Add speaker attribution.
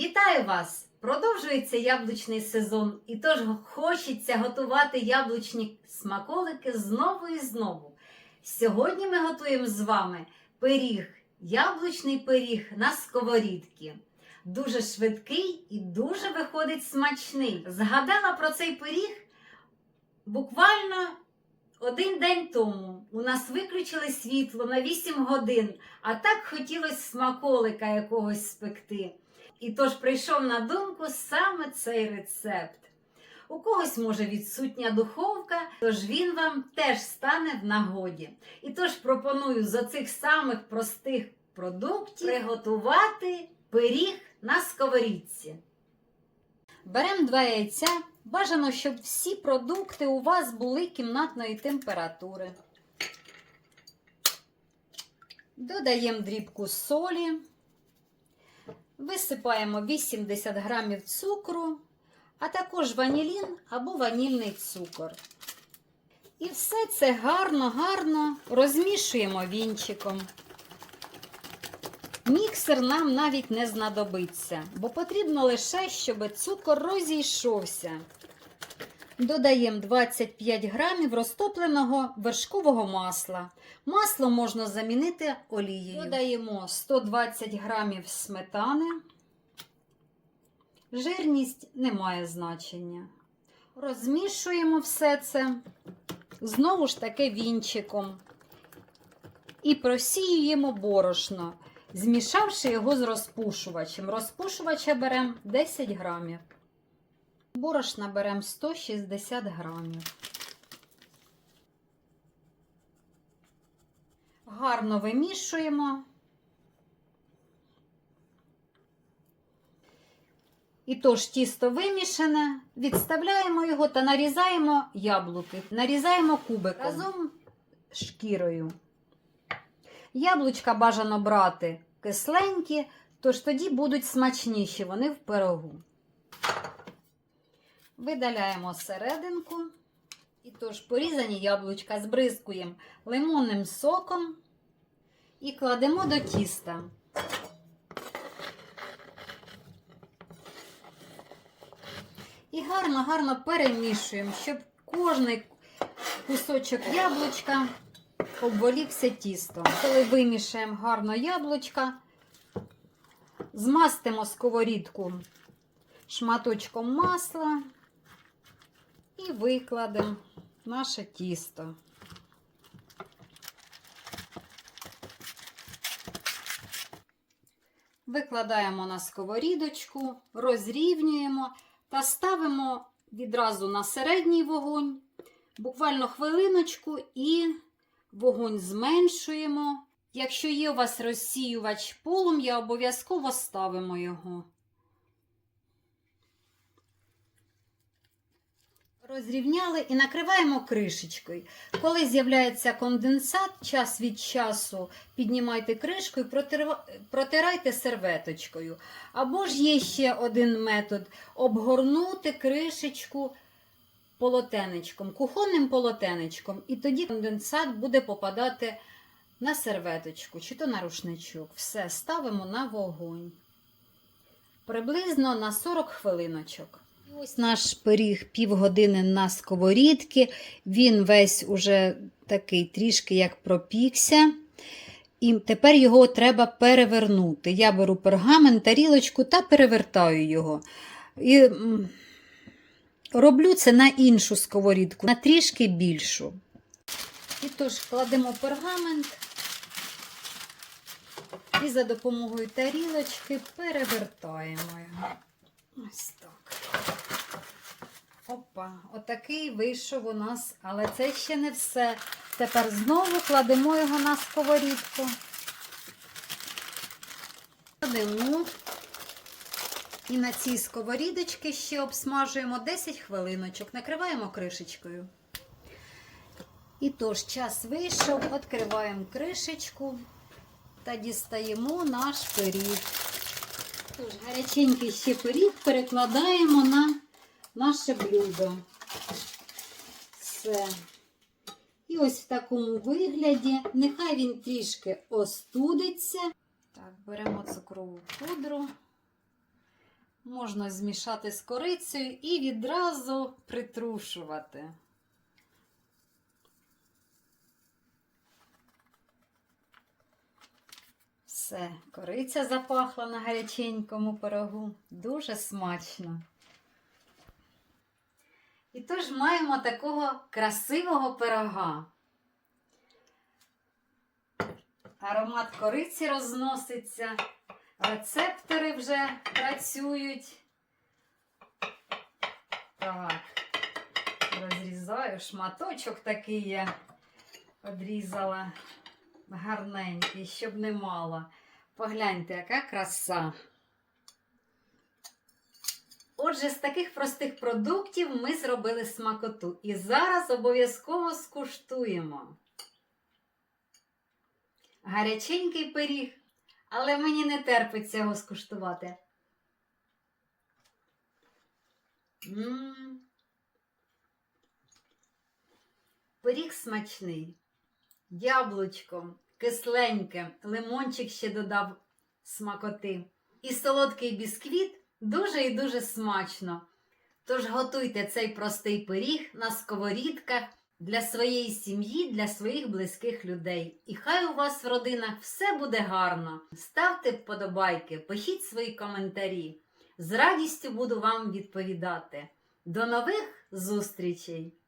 Speaker 1: Вітаю вас! Продовжується яблучний сезон, і тож хочеться готувати яблучні смаколики знову і знову. Сьогодні ми готуємо з вами пиріг, яблучний пиріг на сковорідці. Дуже швидкий і дуже виходить смачний. Згадала про цей пиріг буквально один день тому. У нас виключили світло на 8 годин, а так хотілося смаколика якогось спекти. І тож прийшов на думку саме цей рецепт. У когось може відсутня духовка, тож він вам теж стане в нагоді. І тож пропоную з оцих самих простих продуктів приготувати пиріг на сковорідці. Беремо два яйця. Бажано, щоб всі продукти у вас були кімнатної температури. Додаємо дрібку солі. Висипаємо 80 грамів цукру, а також ванілін або ванільний цукор. І все це гарно-гарно розмішуємо вінчиком. Міксер нам навіть не знадобиться, бо потрібно лише, щоб цукор розійшовся. Додаємо 25 грамів розтопленого вершкового масла. Масло можна замінити олією. Додаємо 120 грамів сметани. Жирність не має значення. Розмішуємо все це знову ж таки вінчиком. І просіюємо борошно, змішавши його з розпушувачем. Розпушувача беремо 10 грамів. Борошна беремо 160 грамів. Гарно вимішуємо. І тож тісто вимішане, відставляємо його та нарізаємо яблуки. Нарізаємо кубиком разом з шкірою. Яблучка бажано брати кисленькі, тож тоді будуть смачніші вони в пирогу. Видаляємо серединку. І тож порізані яблучка збризкуємо лимонним соком і кладемо до тіста. І гарно-гарно перемішуємо, щоб кожний кусочок яблучка обволікся тістом. Коли вимішаємо гарно яблучка, змастимо сковорідку шматочком масла і викладемо наше тісто. Викладаємо на сковорідочку, розрівнюємо та ставимо відразу на середній вогонь, буквально хвилиночку і вогонь зменшуємо. Якщо є у вас розсіювач полум'я, обов'язково ставимо його. Розрівняли і накриваємо кришечкою. Коли з'являється конденсат, час від часу піднімайте кришку і протирайте серветочкою. Або ж є ще один метод обгорнути кришечку полотенечком, кухонним полотенечком, і тоді конденсат буде попадати на серветочку чи то на рушничок. Все ставимо на вогонь. Приблизно на 40 хвилиночок. Ось наш пиріг півгодини на сковорідці. Він весь уже такий трішки як пропікся. І тепер його треба перевернути. Я беру пергамент, тарілочку та перевертаю його. І роблю це на іншу сковорідку, на трішки більшу. І тож кладемо пергамент і за допомогою тарілочки перевертаємо його. Ось так. Опа, отакий вийшов у нас, але це ще не все. Тепер знову кладемо його на сковорідку. Кладемо. І на цій сковорідочці ще обсмажуємо 10 хвилиночок, накриваємо кришечкою. І тож час вийшов, відкриваємо кришечку та дістаємо наш пиріг. Тож, гаряченький ще пиріг перекладаємо на наше блюдо. Все. І ось в такому вигляді. Нехай він трішки остудиться. Так, беремо цукрову пудру. можна змішати з корицею і відразу притрушувати. Все, кориця запахла на гаряченькому пирогу. Дуже смачно. Тож маємо такого красивого пирога. Аромат кориці розноситься, рецептори вже працюють. Так, розрізаю шматочок такий я одрізала гарненький, щоб не мало. Погляньте, яка краса. Отже, з таких простих продуктів ми зробили смакоту. І зараз обов'язково скуштуємо. Гаряченький пиріг, але мені не терпиться його скуштувати. М. Пиріг смачний, яблучком, кисленьке, лимончик ще додав смакоти. І солодкий бісквіт дуже і дуже смачно. Тож готуйте цей простий пиріг на сковорідках для своєї сім'ї, для своїх близьких людей. І хай у вас в родинах все буде гарно. Ставте вподобайки, пишіть свої коментарі. З радістю буду вам відповідати. До нових зустрічей!